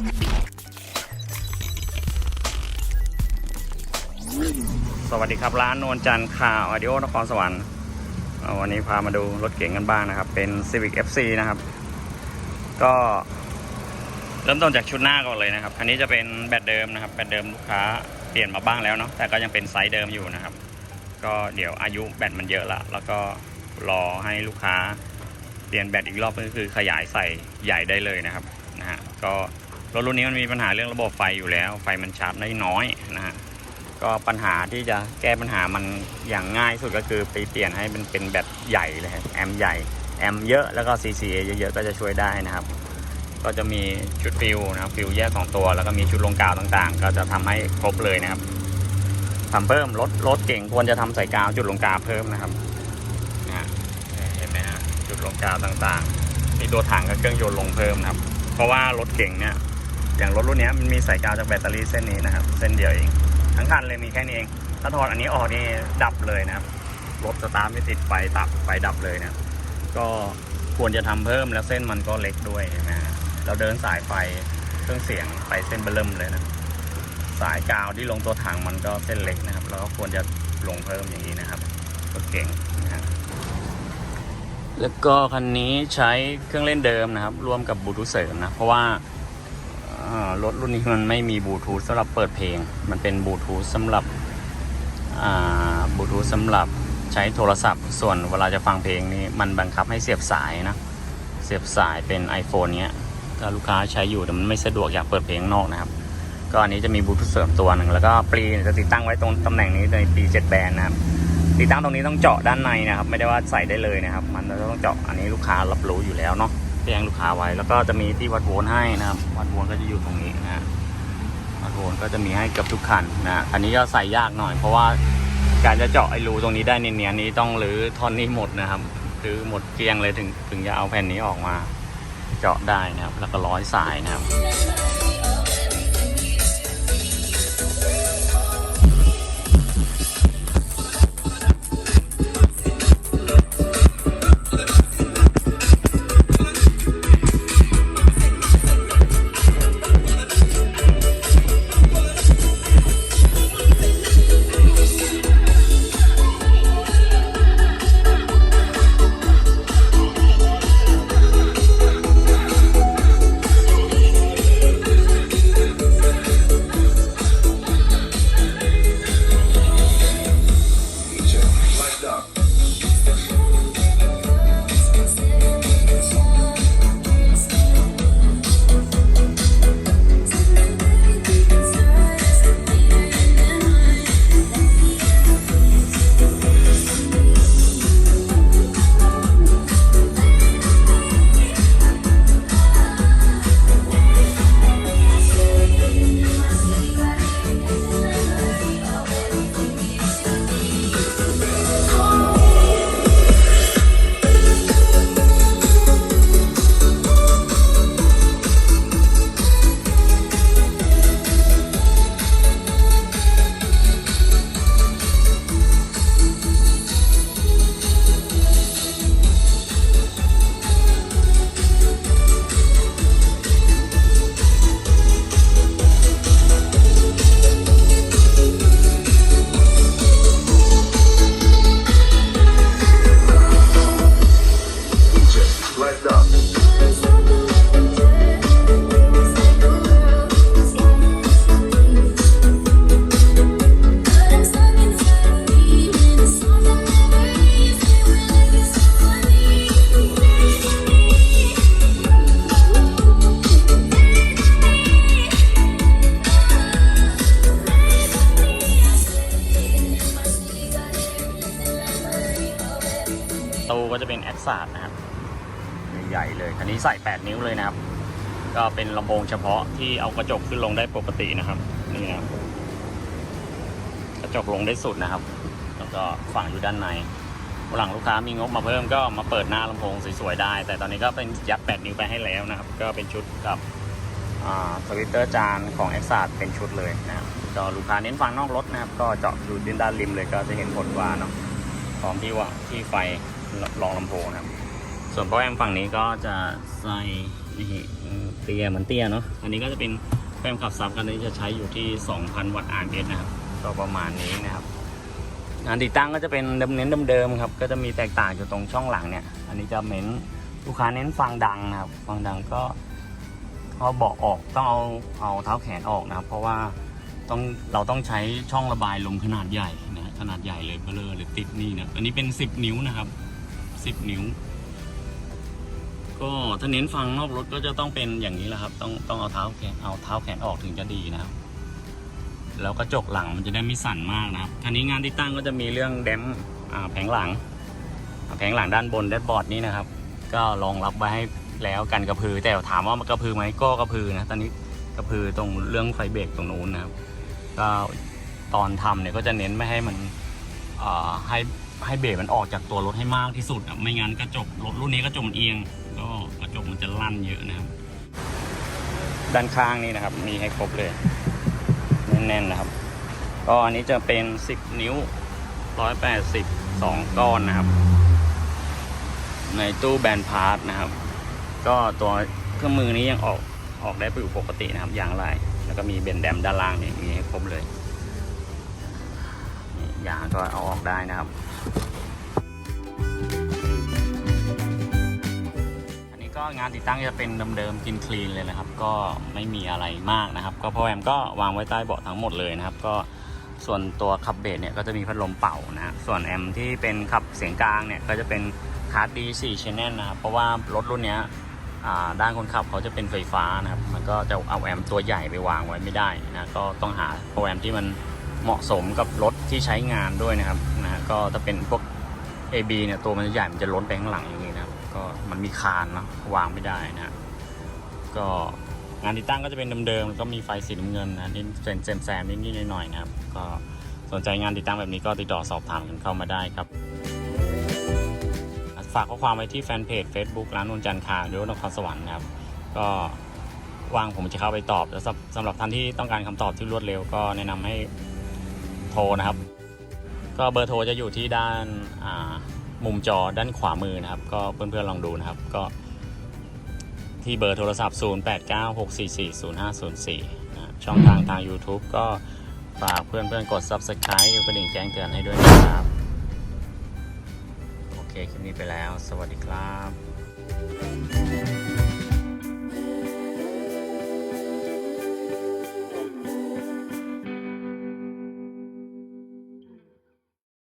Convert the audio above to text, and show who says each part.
Speaker 1: สวัสดีครับร้านนวลจันทร์ข่าวอดิโอนครสวรรค์วันนี้พามาดูรถเก๋งกันบ้างนะครับ เป็น Civic FC นะครับ ก็เริ่มต้นจากชุดหน้าก่อนเลยนะครับ คันนี้จะเป็นแบตเดิมนะครับ แบตเดิมลูกค้าเปลี่ยนมาบ้างแล้วเนาะแต่ก็ยังเป็นไซส์เดิมอยู่นะครับ ก็เดี๋ยวอายุแบตมันเยอะละแล้วก็รอให้ลูกค้าเปลี่ยนแบตอีกรอบก็คือขยายใส่ใหญ่ได้เลยนะครับนะฮะก็ รถรุ่นนี้มันมีปัญหาเรื่องระบบไฟอยู่แล้ว ไฟมันชาร์จได้น้อยนะฮะก็ปัญหาที่จะแก้ปัญหามันอย่างง่ายสุดก็คือไปเปลี่ยนให้มันเป็นแบบใหญ่เลยแอมใหญ่แอมเยอะแล้วก็ CCA เยอะๆก็จะช่วยได้นะครับ ก็จะมีชุดฟิวนะครับฟิวแยกของตัว แล้วก็มีชุดลงกาวต่างๆ ก็จะทำให้ครบเลยนะครับทำเพิ่มรถรถเก่งควรจะทำใส่กาวจุดลงกาวเพิ่มนะครับนะเห็นไหมฮะจุดลงกาวต่างๆมีตัวถังกับเครื่องยนต์ลงเพิ่มนะครับ เพราะว่ารถเก่งเนี่ย อย่างรถรุ่นนี้มันมีใส่กาวจากแบตเตอรี่เส้นนี้นะครับ เส้นเดียวเอง ทั้งคันเลยมีแค่นี้เอง ถ้าถอดอันนี้ออกนี่ดับเลยนะครับ รถสตาร์ทไม่ติดไฟตับไฟดับเลยนะ ก็ควรจะทำเพิ่มแล้วเส้นมันก็เล็กด้วยนะเราเดินสายไฟเครื่องเสียงไปเส้นเบลเริ่มเลยนะ สายกาวที่ลงตัวถังมันก็เส้นเล็กนะครับ แล้วก็ควรจะลงเพิ่มอย่างนี้นะครับรถเก่งนะฮะแล้วก็คันนี้ใช้เครื่องเล่นเดิมนะครับรวมกับบลูทูธเสริมนะ เพราะว่า รถรุ่นนี้มันไม่มีบลูทูธสำหรับเปิดเพลง มันเป็นบลูทูธสำหรับบลูทูธสำหรับใช้โทรศัพท์ ส่วนเวลาจะฟังเพลงนี้มันบังคับให้เสียบสายนะ เสียบสายเป็น iPhone เนี้ยถ้าลูกค้าใช้อยู่แต่มันไม่สะดวกอยากเปิดเพลงนอกนะครับ ก็อันนี้จะมีบลูทูธเสริมตัวหนึ่งแล้วก็ปลีจะติดตั้งไว้ตรงตำแหน่งนี้ในปี7แบนนะครับติดตั้งตรงนี้ต้องเจาะด้านในนะครับ ไม่ได้ว่าใส่ได้เลยนะครับ มันต้องเจาะอันนี้ลูกค้ารับรู้อยู่แล้วเนาะ จ้งลูกค้าไว้ แล้วก็จะมีที่วัดโวล์ให้นะครับ วัดโวล์ก็จะอยู่ตรงนี้นะฮะวัดโวล์ก็จะมีให้เกับทุกคันนะฮะอันนี้ก็ใส่ยากหน่อย เพราะว่าการจะเจาะไอ้รูตรงนี้ได้เนียนๆนี้ต้องรื้อท่อนนี้หมดนะครับรื้อหมดเกลี้ยงเลยถึงถึงจะเอาแผ่นนี้ออกมา เจาะได้นะครับ แล้วก็ร้อยสายนะครับ
Speaker 2: Let's up.
Speaker 1: ใหญ่ๆเลยคันนี้ใส่ 8 นิ้วเลยนะครับ ก็เป็นลำโพงเฉพาะที่เอากระจกขึ้นลงได้ปกตินะครับ นี่นะครับกระจกลงได้สุดนะครับ แล้วก็ฝังอยู่ด้านในวันหลังลูกค้ามีงบมาเพิ่มก็มาเปิดหน้าลำโพงสวยๆได้ แต่ตอนนี้ก็เป็นยัด 8 นิ้วไปให้แล้วนะครับ ก็เป็นชุดกับสวิตเตอร์จานของแอคซาเป็นชุดเลยนะครับก็ลูกค้าเน้นฟังนอกรถนะครับ ก็เจาะอยู่ด้านริมเลยก็จะเห็นผลว่าเนาะพร้อมที่ว่าที่ไฟรองลำโพงนะครับ ส่วนโปรแอมฝั่งนี้ก็จะใส่นี่เตี้ยเหมือนเตี้ยเนาะอันนี้ก็จะเป็นแฟมขับซับกันนี้จะใช้อยู่ที่ 2,000 วัตต์ RMS นะครับก็ประมาณนี้นะครับงานติดตั้งก็จะเป็นเดิมเน้นเดิมๆครับก็จะมีแตกต่างอยู่ตรงช่องหลังเนี่ย อันนี้จะเน้นลูกค้าเน้นฟังดังนะครับฟังดังก็พอเบาะออกต้องเอาเอาเท้าแขนออกนะครับ เพราะว่าต้องเราต้องใช้ช่องระบายลมขนาดใหญ่นะฮะขนาดใหญ่เลยเบลอเลยติดนี่นะอันนี้เป็น 10 นิ้วนะครับ 10 นิ้ว ก็ถ้าเน้นฟังนอกรถก็จะต้องเป็นอย่างนี้แหละครับ ต้องต้องเอาเท้าแขนเอาเท้าแขนออกถึงจะดีนะครับ แล้วกระจกหลังมันจะได้ไม่สั่นมากนะครับทีนี้งานที่ตั้งก็จะมีเรื่องแดมแผงหลัง แผงหลังด้านบนแดชบอร์ดนี้นะครับ ก็รองรับไว้ให้แล้วกันกระพือ แต่ถามว่ามันกระพือไหมก็กระพือนะตอนนี้กระพือตรงเรื่องไฟเบรกตรงนู้นนะครับ ก็ตอนทำเนี่ยก็จะเน้นไม่ให้มันให้ให้เบรกมันออกจากตัวรถให้มากที่สุดอะไม่งั้นกระจกรถรุ่นนี้กระจกมันเอียง ก็กระจกมันจะลั่นเยอะนะครับ ด้านข้างนี่นะครับ มีให้ครบเลย แน่นๆนะครับ ก็อันนี้จะเป็น 10 นิ้ว 180 2 ก้อนนะครับ ในตู้แบนพาร์ทนะครับ ก็ตัวเครื่องมือนี้ยังออกออกได้อยู่ปกตินะครับอย่างไรแล้วก็มีเบนแดมด้านล่างนี่มีให้ครบเลยยางก็เอาออกได้นะครับ ก็งานติดตั้งจะเป็นเดิมๆกินคลีนเลยนะครับ ก็ไม่มีอะไรมากนะครับ ก็พอแอมก็วางไว้ใต้เบาะทั้งหมดเลยนะครับ ก็ส่วนตัวขับเบสเนี่ยก็จะมีพัดลมเป่านะฮะส่วนแอมที่เป็นขับเสียงกลางเนี่ยก็จะเป็นคาร์ดดีสี่ชแนลนะครับ เพราะว่ารถรุ่นเนี้ยด้านคนขับเขาจะเป็นไฟฟ้านะครับ มันก็จะเอาแอมตัวใหญ่ไปวางไว้ไม่ได้นะก็ต้องหาโปรแอมที่มันเหมาะสมกับรถที่ใช้งานด้วยนะครับนะก็จะเป็นพวก AB เนี่ยตัวมันจะใหญ่มันจะล้นไปข้างหลังอย่างนี้ ก็มันมีคานเนาะวางไม่ได้นะก็งานติดตั้งก็จะเป็นเดิมๆแล้วก็มีไฟสีน้ำเงินนะนี่เป็นแซมๆนิดๆหน่อยๆนะครับ ก็สนใจงานติดตั้งแบบนี้ก็ติดต่อสอบถามกันเข้ามาได้ครับ ฝากข้อความไว้ที่แฟนเพจ Facebook ร้านนนจันทร์คาหรือว่านครสวรรค์นะครับ ก็ว่างผมจะเข้าไปตอบแล้วสำสำหรับท่านที่ต้องการคำตอบที่รวดเร็วก็แนะนำให้โทรนะครับ ก็เบอร์โทรจะอยู่ที่ด้านอ่า มุมจอด้านขวามือนะครับ ก็เพื่อนๆลองดูนะครับก็ ที่เบอร์โทรศัพท์ 0896440504นะช่องทางทาง YouTube ก็ฝากเพื่อนๆกด Subscribe กระดิ่งแจ้งเตือนให้ด้วยนะครับ โอเคคลิปนี้ไปแล้ว สวัสดีครับ